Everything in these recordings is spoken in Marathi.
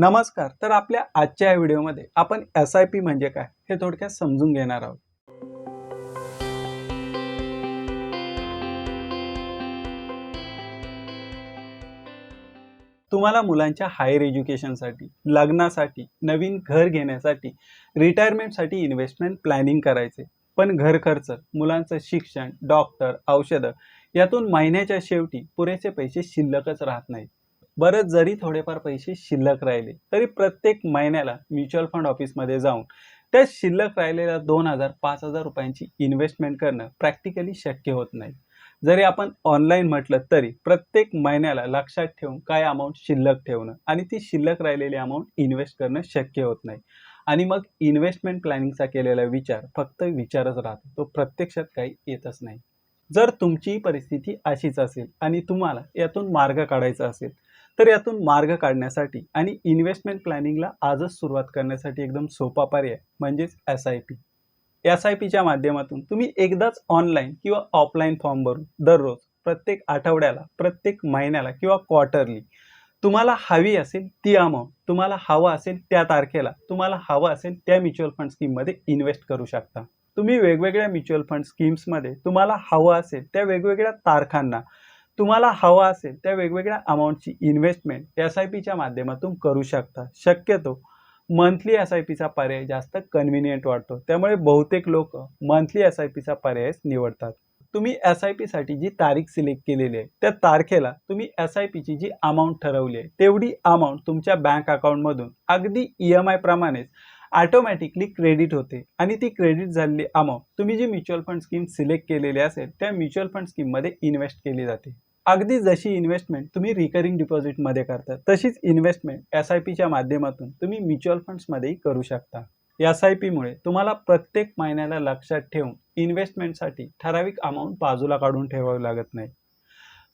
नमस्कार तर आपल्या आजच्या या व्हिडिओमध्ये आपण एस आय पी म्हणजे काय हे थोडक्यात समजून घेणार आहोत. तुम्हाला मुलांच्या हायर एज्युकेशनसाठी लग्नासाठी नवीन घर घेण्यासाठी रिटायरमेंटसाठी इन्व्हेस्टमेंट प्लॅनिंग करायचे. पण घर खर्च मुलांचं शिक्षण डॉक्टर औषधं यातून महिन्याच्या शेवटी पुरेसे पैसे शिल्लकच राहत नाहीत. बरं जरी थोडेफार पैसे शिल्लक राहिले तरी प्रत्येक महिन्याला म्युच्युअल फंड ऑफिसमध्ये जाऊन त्या शिल्लक राहिलेल्या दोन हजार पाच हजार रुपयांची इन्व्हेस्टमेंट करणं प्रॅक्टिकली शक्य होत नाही. जरी आपण ऑनलाईन म्हटलं तरी प्रत्येक महिन्याला लक्षात ठेवून काय अमाऊंट शिल्लक ठेवणं आणि ती शिल्लक राहिलेली अमाऊंट इन्व्हेस्ट करणं शक्य होत नाही. आणि मग इन्व्हेस्टमेंट प्लॅनिंगचा केलेला विचार फक्त विचारच राहतो तो प्रत्यक्षात काही येतच नाही. जर तुमची परिस्थिती अशीच असेल आणि तुम्हाला यातून मार्ग काढायचा असेल तर यातून मार्ग काढण्यासाठी आणि इन्व्हेस्टमेंट प्लॅनिंगला आजच सुरुवात करण्यासाठी एकदम सोपा पर्याय म्हणजेच S I P S I पीच्या माध्यमातून तुम्ही एकदाच ऑनलाईन किंवा ऑफलाईन फॉर्म भरून दररोज प्रत्येक आठवड्याला प्रत्येक महिन्याला किंवा क्वार्टरली तुम्हाला हवी असेल ती अमाऊंट तुम्हाला हवं असेल त्या तारखेला तुम्हाला हवं असेल त्या म्युच्युअल फंड स्कीममध्ये इन्व्हेस्ट करू शकता. तुम्ही वेगवेगळ्या म्युच्युअल फंड स्कीम्समध्ये तुम्हाला हवं असेल त्या वेगवेगळ्या तारखांना तुम्हाला हवं असेल त्या वेगवेगळ्या अमाऊंटची इन्व्हेस्टमेंट एस आय पीच्या माध्यमातून करू शकता. शक्यतो मंथली एस आय पीचा पर्याय जास्त कन्व्हिनियंट वाटतो. त्यामुळे बहुतेक लोक मंथली एस आय पीचा पर्यायच निवडतात. तुम्ही एस आय पीसाठी जी तारीख सिलेक्ट केलेली आहे त्या तारखेला तुम्ही एस आय पीची जी अमाऊंट ठरवली आहे तेवढी अमाऊंट तुमच्या बँक अकाउंटमधून अगदी ई एम आय प्रमाणेच ऑटोमॅटिकली क्रेडिट होते. आणि ती क्रेडिट झालेली अमाऊंट तुम्ही जी म्युच्युअल फंड स्कीम सिलेक्ट केलेली असेल त्या म्युच्युअल फंड स्कीममध्ये इन्व्हेस्ट केली जाते. अगदी जशी इन्व्हेस्टमेंट तुम्ही रिकरिंग डिपॉझिटमध्ये करता तशीच इन्व्हेस्टमेंट एस आय पीच्या माध्यमातून तुम्ही म्युच्युअल फंड्समध्येही करू शकता. एस आय पीमुळे तुम्हाला प्रत्येक महिन्याला लक्षात ठेवून इन्व्हेस्टमेंटसाठी ठराविक अमाऊंट बाजूला काढून ठेवावी लागत नाही.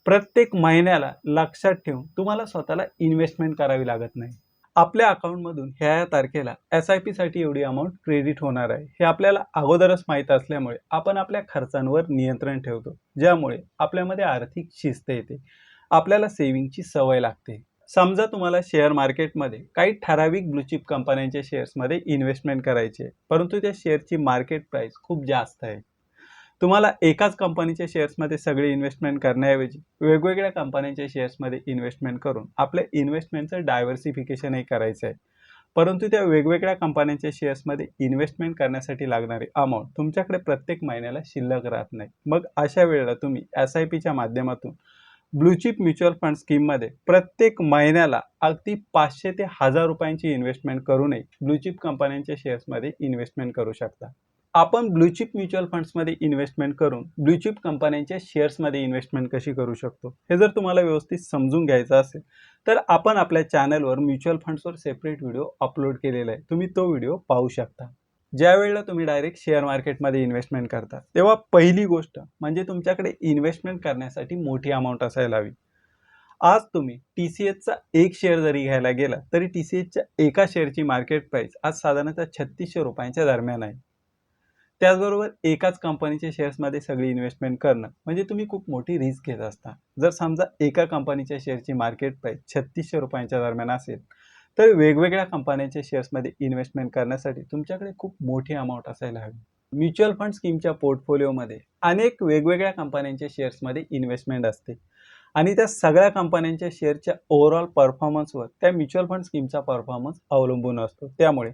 प्रत्येक महिन्याला लक्षात ठेवून तुम्हाला स्वतःला इन्व्हेस्टमेंट करावी लागत नाही. आपल्या अकाउंटमधून ह्या या तारखेला एस आय पीसाठी एवढी अमाऊंट क्रेडिट होणार आहे हे आपल्याला अगोदरच माहीत असल्यामुळे आपण आपल्या खर्चांवर नियंत्रण ठेवतो ज्यामुळे आपल्यामध्ये आर्थिक शिस्त येते आपल्याला सेव्हिंगची सवय लागते. समजा तुम्हाला शेअर मार्केटमध्ये काही ठराविक ब्लूचिप कंपन्यांच्या शेअर्समध्ये इन्व्हेस्टमेंट करायची आहे परंतु त्या शेअरची मार्केट प्राईस खूप जास्त आहे. तुम्हाला एकाच कंपनीच्या शेअर्समध्ये सगळे इन्व्हेस्टमेंट करण्याऐवजी वेगवेगळ्या कंपन्यांच्या शेअर्समध्ये इन्व्हेस्टमेंट करून आपल्या इन्व्हेस्टमेंटचं डायव्हर्सिफिकेशनही करायचं आहे परंतु त्या वेगवेगळ्या कंपन्यांच्या शेअर्समध्ये इन्व्हेस्टमेंट करण्यासाठी लागणारी अमाऊंट तुमच्याकडे प्रत्येक महिन्याला शिल्लक राहत नाही. मग अशा वेळेला तुम्ही एस आय पीच्या माध्यमातून ब्लूचिप म्युच्युअल फंड स्कीममध्ये प्रत्येक महिन्याला अगदी पाचशे ते हजार रुपयांची इन्व्हेस्टमेंट करूनही ब्लूचिप कंपन्यांच्या शेअर्समध्ये इन्व्हेस्टमेंट करू शकता. आपण ब्लूचिप म्युच्युअल फंड्समध्ये इन्व्हेस्टमेंट करून ब्लूचिप कंपन्यांच्या शेअर्समध्ये इन्व्हेस्टमेंट कशी करू शकतो? हे जर तुम्हाला व्यवस्थित समजून घ्यायचं असेल तर आपण आपल्या चॅनलवर म्युच्युअल फंड्सवर सेपरेट व्हिडिओ अपलोड केलेला आहे. तुम्ही तो व्हिडिओ पाहू शकता. ज्यावेळेला तुम्ही डायरेक्ट शेअर मार्केटमध्ये इन्व्हेस्टमेंट करता तेव्हा पहिली गोष्ट म्हणजे तुमच्याकडे इन्व्हेस्टमेंट करण्यासाठी मोठी अमाऊंट असायला हवी. आज तुम्ही टी सी एचचा एक शेअर जरी घ्यायला गेला तरी टी सी एचच्या एका शेअरची मार्केट प्राईस आज साधारणतः छत्तीसशे रुपयांच्या दरम्यान आहे. त्याचबरोबर एकाच कंपनीच्या शेअर्समध्ये सगळी इन्व्हेस्टमेंट करणं. म्हणजे तुम्ही खूप मोठी रिस्क घेत असता. जर समजा एका कंपनीच्या शेअरची मार्केट प्राईस छत्तीसशे रुपयांच्या दरम्यान असेल तर वेगवेगळ्या कंपन्यांच्या शेअर्समध्ये इन्व्हेस्टमेंट करण्यासाठी तुमच्याकडे खूप मोठी अमाऊंट असायला हवी. म्युच्युअल फंड स्कीमच्या पोर्टफोलिओमध्ये अनेक वेगवेगळ्या कंपन्यांच्या शेअर्समध्ये इन्व्हेस्टमेंट असते. आणि त्या सगळ्या कंपन्यांच्या शेअरच्या ओव्हरऑल परफॉर्मन्सवर त्या म्युच्युअल फंड स्कीमचा परफॉर्मन्स अवलंबून असतो. त्यामुळे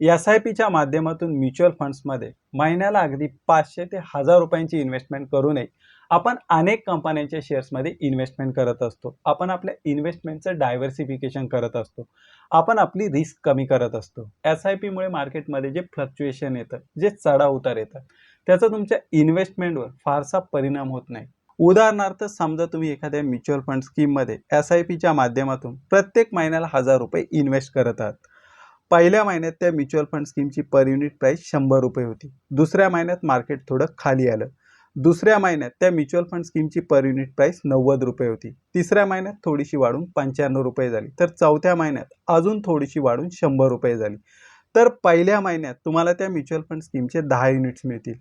एस आय पीच्या माध्यमातून म्युच्युअल फंड्समध्ये महिन्याला अगदी पाचशे ते हजार रुपयांची इन्व्हेस्टमेंट करूनही आपण अनेक कंपन्यांच्या शेअर्समध्ये इन्व्हेस्टमेंट करत असतो. आपण आपल्या इन्व्हेस्टमेंटचं डायव्हर्सिफिकेशन करत असतो. आपण आपली रिस्क कमी करत असतो. एस आय पीमुळे मार्केटमध्ये जे फ्लक्च्युएशन येतं जे चढाव उतार येतात त्याचा तुमच्या इन्व्हेस्टमेंटवर फारसा परिणाम होत नाही. उदाहरणार्थ समजा तुम्ही एखाद्या म्युच्युअल फंड स्कीममध्ये एस आय पीच्या माध्यमातून प्रत्येक महिन्याला हजार रुपये इन्व्हेस्ट करत आहात. पहिल्या महिन्यात त्या म्युच्युअल फंड स्कीमची पर युनिट प्राईस शंभर रुपये होती. दुसऱ्या महिन्यात मार्केट थोडं खाली आलं. दुसऱ्या महिन्यात त्या म्युच्युअल फंड स्कीमची पर युनिट प्राईस नव्वद रुपये होती. तिसऱ्या महिन्यात थोडीशी वाढून पंच्याण्णव रुपये झाली. तर चौथ्या महिन्यात अजून थोडीशी वाढून शंभर रुपये झाली. तर पहिल्या महिन्यात तुम्हाला त्या म्युच्युअल फंड स्कीमचे दहा युनिट्स मिळतील.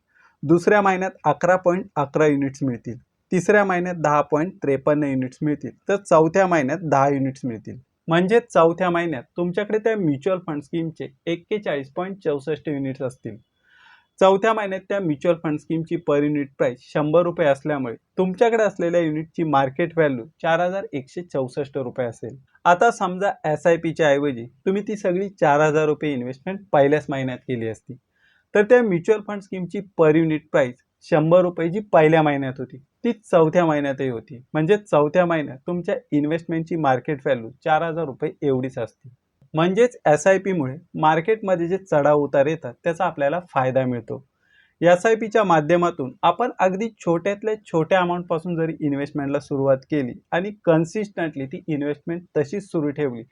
दुसऱ्या महिन्यात अकरा पॉईंट अकरा युनिट्स मिळतील. तिसऱ्या महिन्यात दहा पॉईंट त्रेपन्न युनिट्स मिळतील. तर चौथ्या महिन्यात दहा युनिट्स मिळतील. म्हणजेच चौथ्या महिन्यात तुमच्याकडे त्या म्युच्युअल फंड स्कीमचे एक्केचाळीस पॉईंट चौसष्ट युनिट्स असतील. चौथ्या महिन्यात त्या म्युच्युअल फंड स्कीमची पर युनिट प्राईस शंभर रुपये असल्यामुळे तुमच्याकडे असलेल्या युनिटची मार्केट व्हॅल्यू चार हजार एकशे चौसष्ट रुपये असेल. आता समजा एस आय पीच्या ऐवजी तुम्ही ती सगळी चार हजार रुपये इन्व्हेस्टमेंट पहिल्याच महिन्यात केली असती. तर त्या म्युच्युअल फंड स्कीमची पर युनिट प्राईस शंभर रुपये जी पहिल्या महिन्यात होती. ती चौथ्या महिन्यातही होती. म्हणजे चौथ्या महिन्यात तुमच्या इन्व्हेस्टमेंटची मार्केट व्हॅल्यू चार हजार रुपये एवढीच असते. म्हणजेच एस आय पीमुळे मार्केटमध्ये जे चढाव उतार येतात त्याचा आपल्याला फायदा मिळतो. एस आय पीच्या माध्यमातून आपण अगदी छोट्यातल्या छोट्या अमाऊंटपासून जरी इन्व्हेस्टमेंटला सुरुवात केली आणि कन्सिस्टंटली ती इन्व्हेस्टमेंट तशीच सुरू ठेवली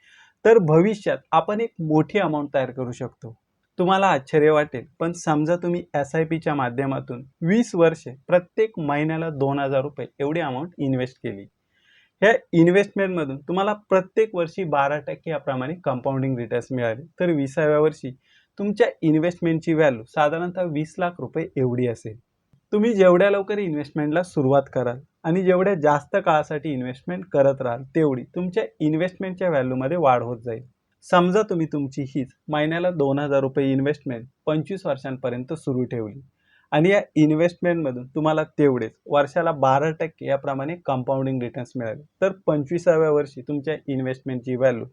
तर भविष्यात आपण एक मोठी अमाऊंट तयार करू शकतो. तुम्हाला आश्चर्य वाटेल. पण समजा तुम्ही एस आय पीच्या माध्यमातून वीस वर्षे प्रत्येक महिन्याला दोन हजार रुपये एवढी अमाऊंट इन्व्हेस्ट केली. ह्या इन्व्हेस्टमेंटमधून तुम्हाला प्रत्येक वर्षी बारा टक्के याप्रमाणे कंपाऊंडिंग रिटर्न्स मिळाले. तर विसाव्या वर्षी तुमच्या इन्व्हेस्टमेंटची व्हॅल्यू साधारणतः वीस लाख रुपये एवढी असेल. तुम्ही जेवढ्या लवकर इन्व्हेस्टमेंटला सुरुवात कराल आणि जेवढ्या जास्त काळासाठी इन्व्हेस्टमेंट करत राहाल तेवढी तुमच्या इन्व्हेस्टमेंटच्या व्हॅल्यूमध्ये वाढ होत जाईल. समजा तुम्ही तुमची हीच महिन्याला दोन हजार रुपये इन्व्हेस्टमेंट पंचवीस वर्षांपर्यंत सुरू ठेवली. आणि या इन्व्हेस्टमेंटमधून तुम्हाला तेवढेच वर्षाला बारा टक्के याप्रमाणे कंपाऊंडिंग रिटर्न्स मिळाले. तर पंचवीसाव्या वर्षी तुमच्या इन्व्हेस्टमेंटची व्हॅल्यू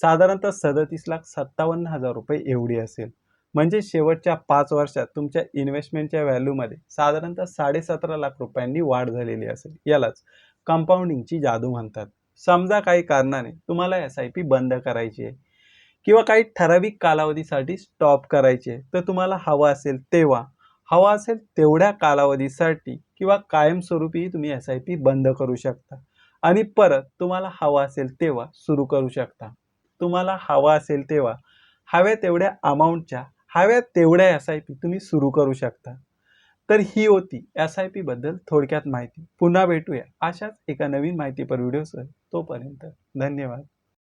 साधारणतः सदतीस लाख सत्तावन्न हजार रुपये एवढी असेल. म्हणजे शेवटच्या पाच वर्षात तुमच्या इन्व्हेस्टमेंटच्या व्हॅल्यूमध्ये साधारणतः साडेसतरा लाख रुपयांनी वाढ झालेली असेल. यालाच कंपाऊंडिंगची जादू म्हणतात. समजा काही कारणाने तुम्हाला एस आय पी बंद करायची आहे. किंवा काही ठराविक कालावधीसाठी स्टॉप करायचे. तर तुम्हाला हवं असेल तेव्हा. हवा असेल तेवढ्या कालावधीसाठी किंवा कायमस्वरूपी तुम्ही एस आय पी बंद करू शकता. आणि परत तुम्हाला हवा असेल तेव्हा सुरू करू शकता. तुम्हाला हवा असेल तेव्हा. हव्या तेवढ्या अमाऊंटच्या हव्या तेवढ्या एस आय पी तुम्ही सुरू करू शकता. तर ही होती एस आय पीबद्दल थोडक्यात माहिती. पुन्हा भेटूया अशाच एका नवीन माहितीपर व्हिडिओसह तोपर्यंत धन्यवाद.